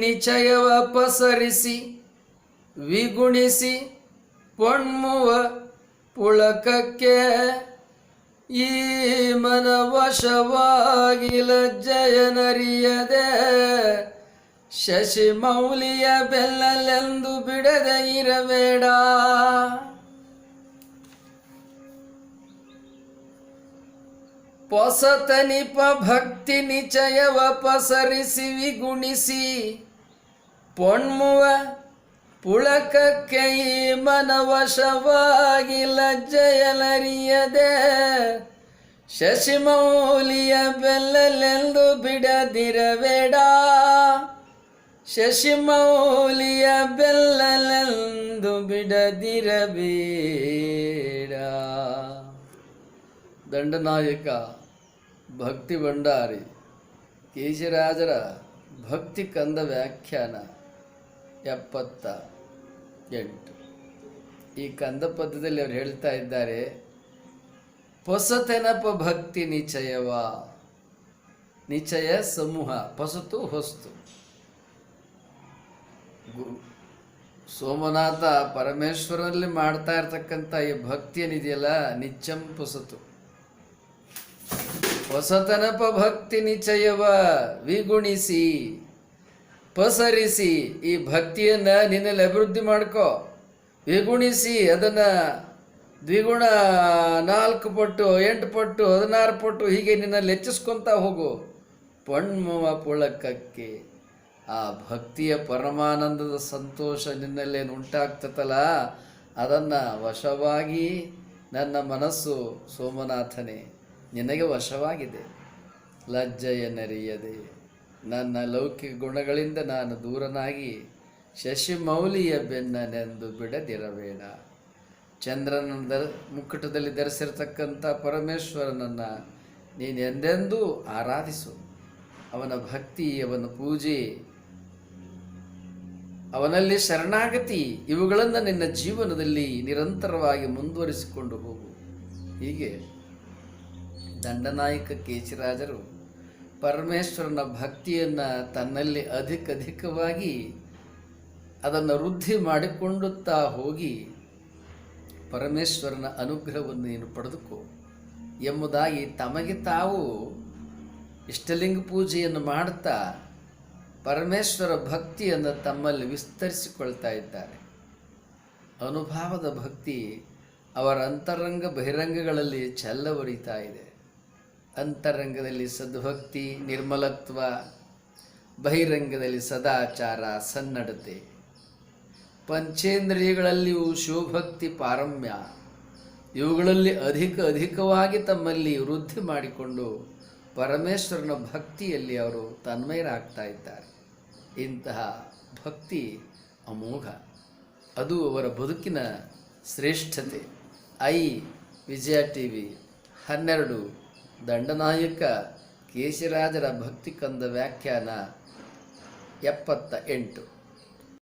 ನಿಚಯವ ಪಸರಿಸಿ ವಿಗುಣಿಸಿ ಪೊಣ್ಮುವ ಪುಳಕಕ್ಕೆ ಈ ಮನವಶವಾಗಿ ಲಜ್ಜಯನರಿಯದೆ ಶಶಿ ಮೌಲಿಯ ಬೆಲ್ಲಲೆಂದು ಬಿಡದೆ ಇರಬೇಡ. ಪೊಸತನಿಪ ಭಕ್ತಿ ನಿಚಯವ ಪಸರಿಸಿ ವಿಗುಣಿಸಿ. ಪೊಣ್ಮುವ ಪುಳಕಕ್ಕೆ ಈ ಮನವಶವಾಗಿ ಲಜ್ಜೆಯಲರಿಯದೆ ಶಶಿಮೌಲಿಯ ಬೆಲ್ಲಲೆಂದು ಬಿಡದಿರಬೇಡ. ಶಶಿಮೌಲಿಯ ಬೆಲ್ಲಲೆಂದು ಬಿಡದಿರಬೇಡ. ದಂಡನಾಯಕ ಭಕ್ತಿ ಭಂಡಾರಿ, ಕೇಶರಾಜರ ಭಕ್ತಿ ಕಂದ ವ್ಯಾಖ್ಯಾನ ಎಪ್ಪತ್ತ ಎಂಟು. ಈ ಕಂದ ಪದ್ಯದಲ್ಲಿ ಅವರು ಹೇಳ್ತಾ ಇದ್ದಾರೆ, ಪೊಸತೆನಪ ಭಕ್ತಿ ನಿಚಯವ, ನಿಚಯ ಸಮೂಹ, ಪೊಸತು ಹೊಸ್ತು. ಗುರು ಸೋಮನಾಥ ಪರಮೇಶ್ವರಲ್ಲಿ ಮಾಡ್ತಾ ಇರ್ತಕ್ಕಂಥ ಈ ಭಕ್ತಿ ಏನಿದೆಯಲ್ಲ ನಿಚ್ಚಂ ಪೊಸತು. ಹೊಸತನಪ ಭಕ್ತಿ ನಿಚಯವ ವಿಗುಣಿಸಿ, ಪಸರಿಸಿ ಈ ಭಕ್ತಿಯನ್ನ ನಿನ್ನಲ್ಲಿ ಅಭಿವೃದ್ಧಿ ಮಾಡ್ಕೋ. ವಿಗುಣಿಸಿ ಅದನ್ನ ದ್ವಿಗುಣ ನಾಲ್ಕು ಪಟ್ಟು, ಎಂಟು ಪಟ್ಟು, ಹದಿನಾರು ಪಟ್ಟು ಹೀಗೆ ನಿನ್ನಲ್ಲಿ ಹೆಚ್ಚಿಸ್ಕೊತಾ ಹೋಗು. ಪಣ್ಮವ ಪುಳಕಕ್ಕೆ ಆ ಭಕ್ತಿಯ ಪರಮಾನಂದದ ಸಂತೋಷ ನಿನ್ನಲ್ಲೇನು ಉಂಟಾಗ್ತತಲ್ಲ ಅದನ್ನು ವಶವಾಗಿ ನನ್ನ ಮನಸ್ಸು ಸೋಮನಾಥನೇ ನಿನಗೆ ವಶವಾಗಿದೆ. ಲಜ್ಜೆಯನ್ನರಿಯದೆ ನನ್ನ ಲೌಕಿಕ ಗುಣಗಳಿಂದ ನಾನು ದೂರನಾಗಿ ಶಶಿಮೌಲಿಯ ಬೆನ್ನನೆಂದು ಬಿಡದಿರಬೇಡ. ಚಂದ್ರನ ದ ಮುಕ್ಕಟದಲ್ಲಿ ಧರಿಸಿರ್ತಕ್ಕಂಥ ಪರಮೇಶ್ವರನನ್ನು ನೀನು ಎಂದೆಂದೂ ಆರಾಧಿಸು. ಅವನ ಭಕ್ತಿ, ಅವನ ಪೂಜೆ, ಅವನಲ್ಲಿ ಶರಣಾಗತಿ, ಇವುಗಳನ್ನು ನಿನ್ನ ಜೀವನದಲ್ಲಿ ನಿರಂತರವಾಗಿ ಮುಂದುವರಿಸಿಕೊಂಡು ಹೋಗು. ಹೀಗೆ ದಂಡನಾಯಕ ಕೇಶಿರಾಜರು ಪರಮೇಶ್ವರನ ಭಕ್ತಿಯನ್ನು ತನ್ನಲ್ಲಿ ಅಧಿಕ ಅಧಿಕವಾಗಿ ಅದನ್ನು ವೃದ್ಧಿ ಮಾಡಿಕೊಂಡುತ್ತಾ ಹೋಗಿ ಪರಮೇಶ್ವರನ ಅನುಗ್ರಹವನ್ನು ನೀನು ಪಡೆದುಕೋ ಎಂಬುದಾಗಿ ತಮಗೆ ತಾವು ಇಷ್ಟಲಿಂಗ ಪೂಜೆಯನ್ನು ಮಾಡುತ್ತಾ ಪರಮೇಶ್ವರ ಭಕ್ತಿಯನ್ನು ತಮ್ಮಲ್ಲಿ ವಿಸ್ತರಿಸಿಕೊಳ್ತಾ ಇದ್ದಾರೆ. ಅನುಭಾವದ ಭಕ್ತಿ ಅವರ ಅಂತರಂಗ ಬಹಿರಂಗಗಳಲ್ಲಿ ಚೆಲ್ಲವರಿತಾ ಇದೆ. ಅಂತರಂಗದಲ್ಲಿ ಸದ್ಭಕ್ತಿ, ನಿರ್ಮಲತ್ವ, ಬಹಿರಂಗದಲ್ಲಿ ಸದಾಚಾರ, ಸನ್ನಡತೆ. ಪಂಚೇಂದ್ರಿಯಗಳಲ್ಲಿಯೂ ಶಿವಭಕ್ತಿ ಪಾರಮ್ಯ. ಇವುಗಳಲ್ಲಿ ಅಧಿಕ ಅಧಿಕವಾಗಿ ತಮ್ಮಲ್ಲಿ ವೃದ್ಧಿ ಮಾಡಿಕೊಂಡು ಪರಮೇಶ್ವರನ ಭಕ್ತಿಯಲ್ಲಿ ಅವರು ತನ್ಮಯರಾಗ್ತಾ ಇದ್ದಾರೆ. ಇಂತಹ ಭಕ್ತಿ ಅಮೋಘ. ಅದು ಅವರ ಬದುಕಿನ ಶ್ರೇಷ್ಠತೆ. ಐ ವಿಜಯ ಟಿ ವಿ ಹನ್ನೆರಡು. ದಂಡನಾಯಕ ಕೇಶಿರಾಜರ ಭಕ್ತಿ ಕಂದ ವ್ಯಾಖ್ಯಾನ ಎಪ್ಪತ್ತ ಎಂಟು.